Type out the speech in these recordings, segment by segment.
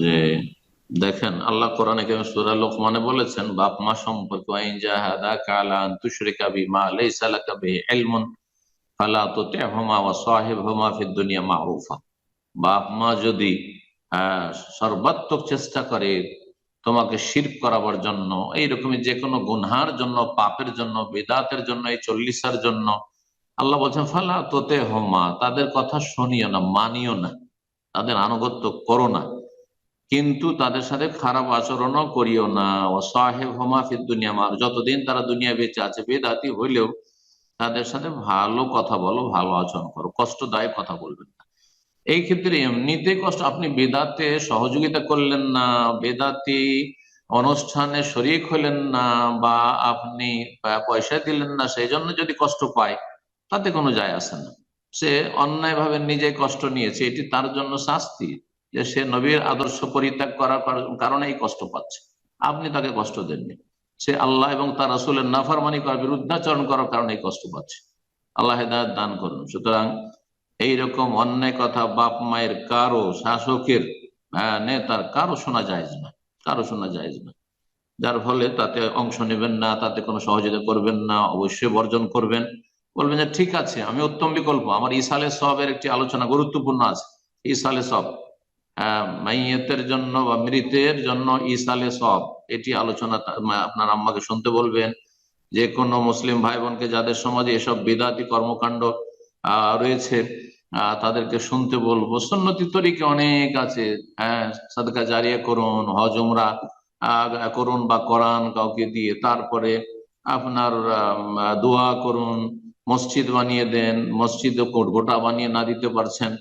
যে দেখেন, আল্লাহ কোরআনে কেমন সূরা লোকমানে বলেছেন, বাপ মা সম্পর্কে ওয়াইন জাহাদাকা আলা আন তুশরিকা বিমা লাইসা লাকা বিহি ইলমুন ফালা তুতি'হুমা ওয়া সাহিবহুমা ফিদ দুনিয়া মা'রুফা। বাপ মা যদি সর্বাত্মক চেষ্টা করে তোমাকে শিরক করাবার জন্য, এইরকমই যে কোনো গুনহার জন্য, পাপের জন্য, বেদাতের জন্য, এই চল্লিশার জন্য, আল্লাহ বলছেন, ফালা তোতে হোমা তাদের কথা শুনিও না, মানিও না, তাদের আনুগত্য করো না। কিন্তু তাদের সাথে খারাপ আচরণও করিও না। ও সাহেব হোমা ফির দুনিয়া। মার যতদিন তারা দুনিয়া বেঁচে আছে, বেদাতি হইলেও তাদের সাথে ভালো কথা বলো, ভালো আচরণ করো। কষ্টদায়ক কথা বলবেন না। এই ক্ষেত্রে এমনিতে কষ্ট, আপনি বেদাতে সহযোগিতা করলেন না, বেদাতি অনুষ্ঠানে শরিক হলেন না, বা আপনি পয়সা দিলেন না, সেই জন্য যদি কষ্ট পায়, তাতে কোনো যায় আসে না। সে অন্যায় ভাবে নিজে কষ্ট নিয়েছে, এটি তার জন্য শাস্তি। যে সে নবীর আদর্শ পরিত্যাগ করার কারণে এই কষ্ট পাচ্ছে। আপনি তাকে কষ্ট দেননি। সে আল্লাহ এবং তার রাসুলের নাফারমানি করার বিরুদ্ধাচরণ করার কারণে এই কষ্ট পাচ্ছে। আল্লাহ হেদায়ত দান করুন। সুতরাং এইরকম অন্যায় কথা বাপ মায়ের কারও শাসকের হ্যাঁ, নেতার কারও শোনা যায় না। কারও শোনা যায় না। যার ফলে তাতে অংশ নেবেন না তাতে কোনো সহযোগিতা করবেন না অবশ্যই বর্জন করবেন। বলবেন যে ঠিক আছে আমি উত্তম বিকল্প। আমার ইসালে সবের একটি আলোচনা গুরুত্বপূর্ণ আছে। ইসালে সব মাইয়েতের জন্য বা মৃতের জন্য ইসালে সব। এটি আলোচনা আপনার আম্মাকে শুনতে বলবেন। যে কোনো মুসলিম ভাই বোনকে যাদের সমাজে এসব বিদাতি কর্মকাণ্ড রয়েছে তাদেরকে শুনতে বলব। সুন্নতি তরিকে অনেক আছে। হ্যাঁ সাদকা জারিয়া করুন হজমরা করুন বা কোরআন কাউকে দিয়ে। তারপরে আপনার দোয়া করুন, মসজিদ বানিয়ে দেন, মসজিদে গোটা বানিয়ে না দিতে পারছেন।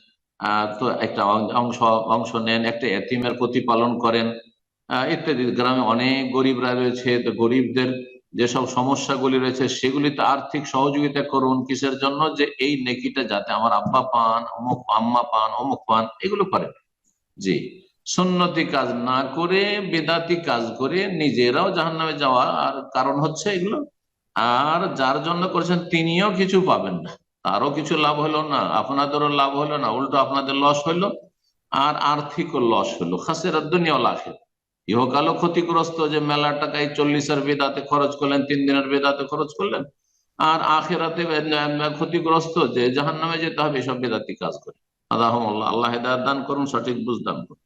তো একটা অংশ অংশ নেন, একটা এতিমের প্রতিপালন করেন। ইত্যাদি। গ্রামে অনেক গরিবরা রয়েছে, তো গরিবদের যেসব সমস্যাগুলি রয়েছে, সেগুলিতে আর্থিক সহযোগিতা করুন। কিসের জন্য? যে এই নেকিটা যাতে আমার আব্বা পান, অমুক আম্মা পান, অমুক পান, এগুলো করেন। জি। সুন্নতি কাজ না করে, বেদাতি কাজ করে নিজেরাও জাহান্নামে যাওয়া আর কারণ হচ্ছে এগুলো। আর যার জন্য করেছেন, তিনিও কিছু পাবেন না। তারও কিছু লাভ হলো না, আপনাদেরও লাভ হলো না, উল্টো আপনাদের লস হলো, আর আর্থিকও লস হলো। খাসের দুনিয়া লাখে ইহকালও ক্ষতিগ্রস্ত যে মেলার টাকায় চল্লিশের বেদাতে খরচ করলেন, তিন দিনের বেদাতে খরচ করলেন, আর আখেরাতে ক্ষতিগ্রস্ত যে জাহান নামে যেতে হবে, এসব বেদাতি কাজ করে। আল্লাহ আল্লাহ দান করুন, সঠিক বুঝ দান করুন।